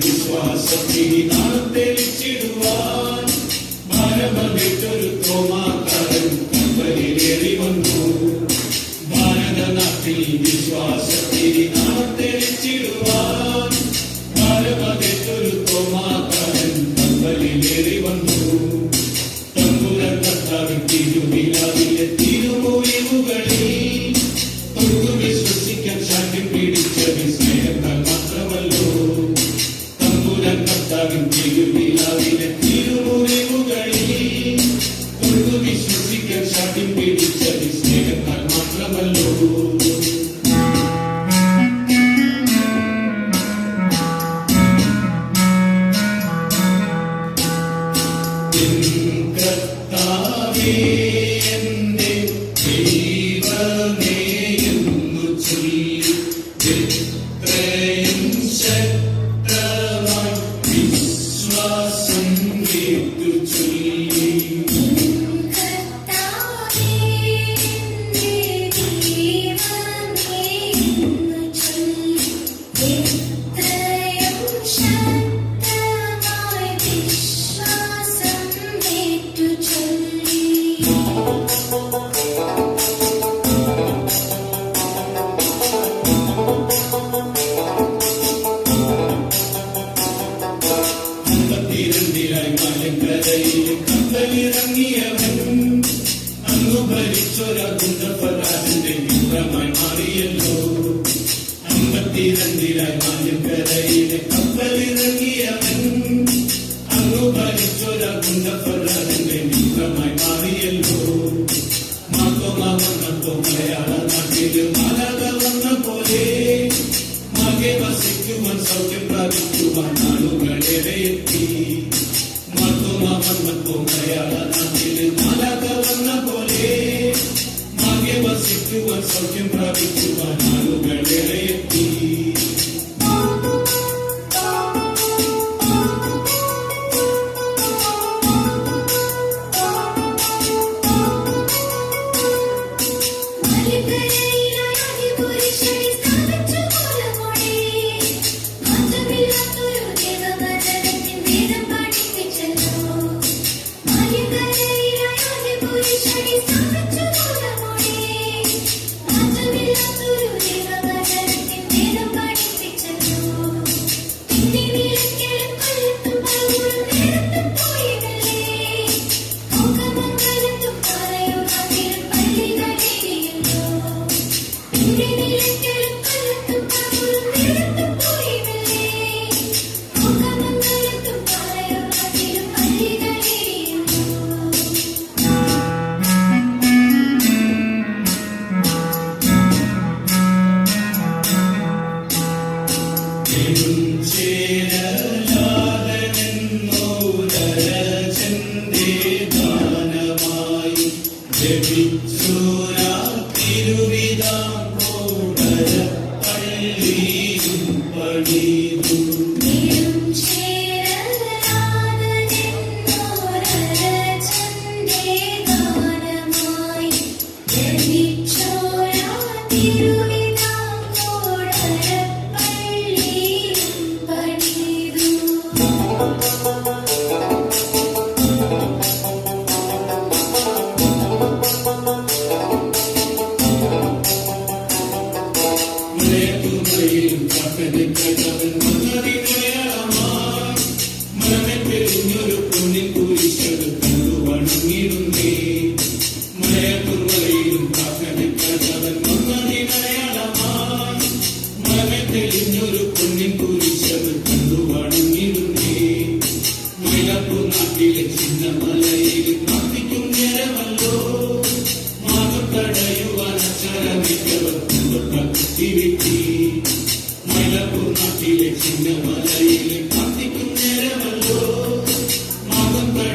This was a pretty ശക്തമായി വിശ്വാസം കേട്ടു ചൊല്ലി മാറിയല്ലോ. അമ്പത്തിരണ്ടിലായി മാഞ്ഞുകരയിലെ കപ്പലിറങ്ങിയവൻ. അങ്ങു ഭരിച്ചൊര കുണ്ടപ്പുറത്തിന്റെ മിത്രമായി മാറിയല്ലോ. മാതോമ വന്നപ്പോ മലയാള നാട്ടിൽ മാലാത വന്ന പോലെ. മകെ വസിക്കുവാൻ സൗഖ്യം പ്രാപിക്കുവാൻ ആളുകളേറെ എത്തി. മാതോമ വന്നപ്പോ മലയാള നാട്ടിൽ யோசிக்குவார் சொல்கின்றார் நானும் வேலையே ജപിച്ചോരാ തിരുവിതാം കോടരം உள்ளே தூங்கலையில் கட்டதின் கட்டதின் வந்ததில்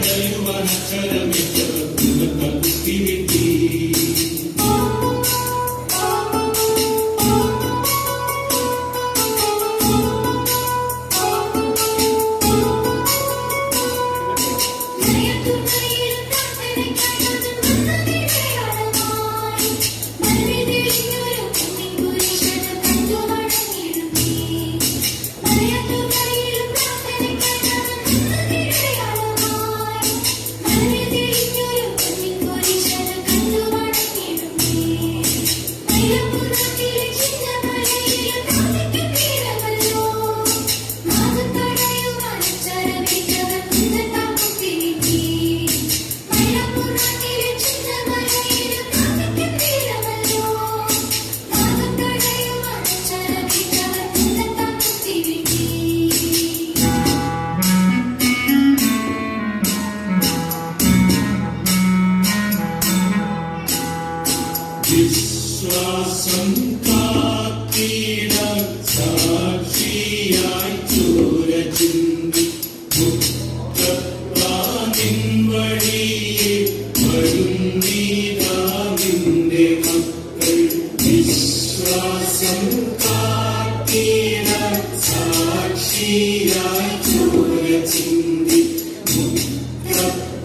പറയുവാൻ അക്ഷരമിട്ട കുത്തി വെട്ടി വിശ്വാസം കാത്തിട സാക്ഷിയായി ചോര ചിന്തി മുക്തപ്പാതിൻ വഴിയെ വരുന്നീതാവിന്റെ മക്കൾ വിശ്വാസം കാത്തിട സാക്ഷിയായി ചോര ചിന്തി മുക്തപ്പാതിൻ